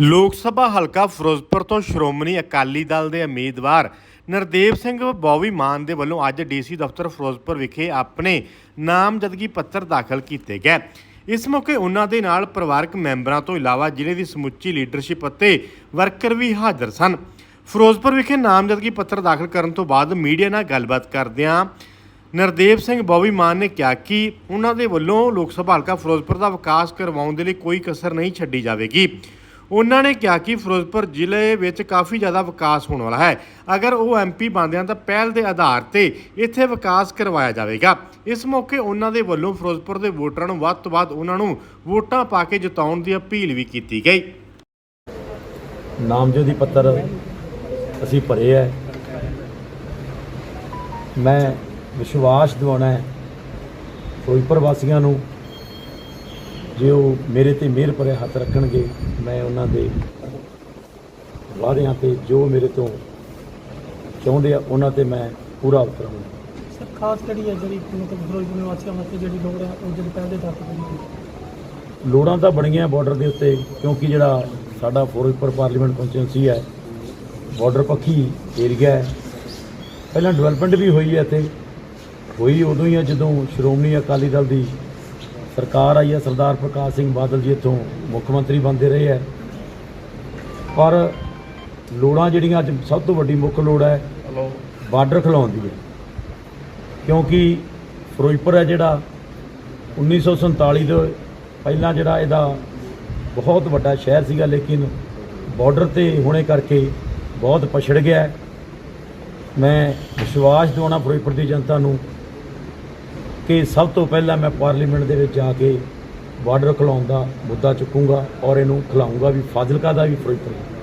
ਲੋਕ ਸਭਾ ਹਲਕਾ ਫਿਰੋਜ਼ਪੁਰ ਤੋਂ ਸ਼੍ਰੋਮਣੀ ਅਕਾਲੀ ਦਲ ਦੇ ਉਮੀਦਵਾਰ ਨਰਦੇਵ ਸਿੰਘ ਬੌਵੀ ਮਾਨ ਦੇ ਵੱਲੋਂ ਅੱਜ ਡੀਸੀ ਦਫ਼ਤਰ ਫਿਰੋਜ਼ਪੁਰ ਵਿਖੇ ਆਪਣੇ ਨਾਮਜ਼ਦਗੀ ਪੱਤਰ ਦਾਖਲ ਕੀਤੇ ਗਏ। ਇਸ ਮੌਕੇ ਉਹਨਾਂ ਦੇ ਨਾਲ ਪਰਿਵਾਰਕ ਮੈਂਬਰਾਂ ਤੋਂ ਇਲਾਵਾ ਜ਼ਿਲ੍ਹੇ ਦੀ ਸਮੁੱਚੀ ਲੀਡਰਸ਼ਿਪ ਅਤੇ ਵਰਕਰ ਵੀ ਹਾਜ਼ਰ ਸਨ। ਫਿਰੋਜ਼ਪੁਰ ਵਿਖੇ ਨਾਮਜ਼ਦਗੀ ਪੱਤਰ ਦਾਖਲ ਕਰਨ ਤੋਂ ਬਾਅਦ ਮੀਡੀਆ ਨਾਲ ਗੱਲਬਾਤ ਕਰਦਿਆਂ ਨਰਦੇਵ ਸਿੰਘ ਬੌਵੀ ਮਾਨ ਨੇ ਕਿਹਾ ਕਿ ਉਹਨਾਂ ਦੇ ਵੱਲੋਂ ਲੋਕ ਸਭਾ ਹਲਕਾ ਫਿਰੋਜ਼ਪੁਰ ਦਾ ਵਿਕਾਸ ਕਰਵਾਉਣ ਦੇ ਲਈ ਕੋਈ ਕਸਰ ਨਹੀਂ ਛੱਡੀ ਜਾਵੇਗੀ। ਉਹਨਾਂ ਨੇ ਕਿਹਾ ਕਿ ਫਿਰੋਜ਼ਪੁਰ ਜ਼ਿਲ੍ਹੇ ਵਿੱਚ ਕਾਫੀ ਜ਼ਿਆਦਾ ਵਿਕਾਸ ਹੋਣ ਵਾਲਾ ਹੈ। ਅਗਰ ਉਹ ਐਮਪੀ ਬਣਦੇ ਹਨ ਤਾਂ ਪਹਿਲ ਦੇ ਆਧਾਰ ਤੇ ਇੱਥੇ ਵਿਕਾਸ ਕਰਵਾਇਆ ਜਾਵੇਗਾ। ਇਸ ਮੌਕੇ ਉਹਨਾਂ ਦੇ ਵੱਲੋਂ ਫਿਰੋਜ਼ਪੁਰ ਦੇ ਵੋਟਰਾਂ ਨੂੰ ਵੱਧ ਤੋਂ ਵੱਧ ਉਹਨਾਂ ਨੂੰ ਵੋਟਾਂ ਪਾ ਕੇ ਜਿਤਾਉਣ ਦੀ ਅਪੀਲ ਵੀ ਕੀਤੀ ਗਈ। ਨਾਮਜ਼ਦਗੀ ਪੱਤਰ ਅਸੀਂ ਭਰੇ ਹੈ। ਮੈਂ ਵਿਸ਼ਵਾਸ ਦਿਵਾਉਣਾ ਹੈ। ਫਿਰੋਜ਼ਪੁਰ ਵਾਸੀਆਂ ਨੂੰ ਜੇ ਉਹ ਮੇਰੇ ਤੇ ਮਿਹਰ ਭਰੇ ਹੱਥ ਰੱਖਣਗੇ ਮੈਂ ਉਹਨਾਂ ਦੇ ਵਾਅਦਿਆਂ ਤੇ ਜੋ ਮੇਰੇ ਤੋਂ ਚਾਹੁੰਦੇ ਆ ਉਹਨਾਂ ਤੇ ਮੈਂ ਪੂਰਾ ਉਤਰਾਂਗਾ। ਸਰ ਖਾਸ ਕਿਹੜੀ ਹੈ ਜਿਹੜੀ ਮਤਲਬ ਫਿਰੋਜ਼ਪੁਰ ਨਿਵਾਸੀਆਂ ਵਾਸਤੇ ਜਿਹੜੀ ਲੋੜ ਹੈ ਉਹ ਜਿਹੜੀ ਪਹਿਲੇ ਤੱਕ ਦੀ ਲੋੜਾਂ ਤਾਂ ਬਣੀਆਂ ਬਾਰਡਰ ਦੇ ਉੱਤੇ ਕਿਉਂਕਿ ਜਿਹੜਾ ਸਾਡਾ ਫਿਰੋਜ਼ਪੁਰ ਪਾਰਲੀਮੈਂਟ ਕੰਸਟੀਟੈਂਸੀ ਹੈ ਬਾਰਡਰ ਪੱਖੀ ਏਰੀਆ ਹੈ। ਪਹਿਲਾਂ ਡਿਵੈਲਪਮੈਂਟ ਵੀ ਹੋਈ ਹੈ ਇੱਥੇ। ਹੋਈ ਉਦੋਂ ਹੀ ਹੈ ਜਦੋਂ ਸ਼੍ਰੋਮਣੀ ਅਕਾਲੀ ਦਲ ਦੀ ਸਰਕਾਰ ਆਈ ਹੈ, ਸਰਦਾਰ ਪ੍ਰਕਾਸ਼ ਸਿੰਘ ਬਾਦਲ ਜੀ ਇੱਥੋਂ ਮੁੱਖ ਮੰਤਰੀ ਬਣਦੇ ਰਹੇ ਹੈ। ਪਰ ਲੋੜਾਂ ਜਿਹੜੀਆਂ ਅੱਜ ਸਭ ਤੋਂ ਵੱਡੀ ਮੁੱਖ ਲੋੜ ਹੈ, ਬਾਰਡਰ ਖਿਲਾਉਣ ਦੀ ਹੈ। ਕਿਉਂਕਿ ਫਿਰੋਜ਼ਪੁਰ ਹੈ ਜਿਹੜਾ 1947 ਦੇ ਪਹਿਲਾਂ ਜਿਹੜਾ ਇਹਦਾ ਬਹੁਤ ਵੱਡਾ ਸ਼ਹਿਰ ਸੀਗਾ, ਲੇਕਿਨ ਬਾਰਡਰ ਤੇ ਹੋਣੇ ਕਰਕੇ ਬਹੁਤ ਪਛੜ ਗਿਆ ਮੈਂ ਵਿਸ਼ਵਾਸ ਦਿਵਾਉਣਾ ਫਿਰੋਜ਼ਪੁਰ ਦੀ ਜਨਤਾ ਨੂੰ ਕਿ ਸਭ ਤੋਂ ਪਹਿਲਾਂ ਮੈਂ ਪਾਰਲੀਮੈਂਟ ਦੇ ਵਿੱਚ ਜਾ ਕੇ ਬਾਰਡਰ ਖਿਲਾਉਣ ਦਾ ਮੁੱਦਾ ਚੁੱਕੂੰਗਾ ਔਰ ਇਹਨੂੰ ਖਿਲਾਊਂਗਾ ਵੀ ਫਾਜ਼ਿਲਕਾ ਦਾ ਵੀ ਫਿਰੋਜ਼ਪੁਰ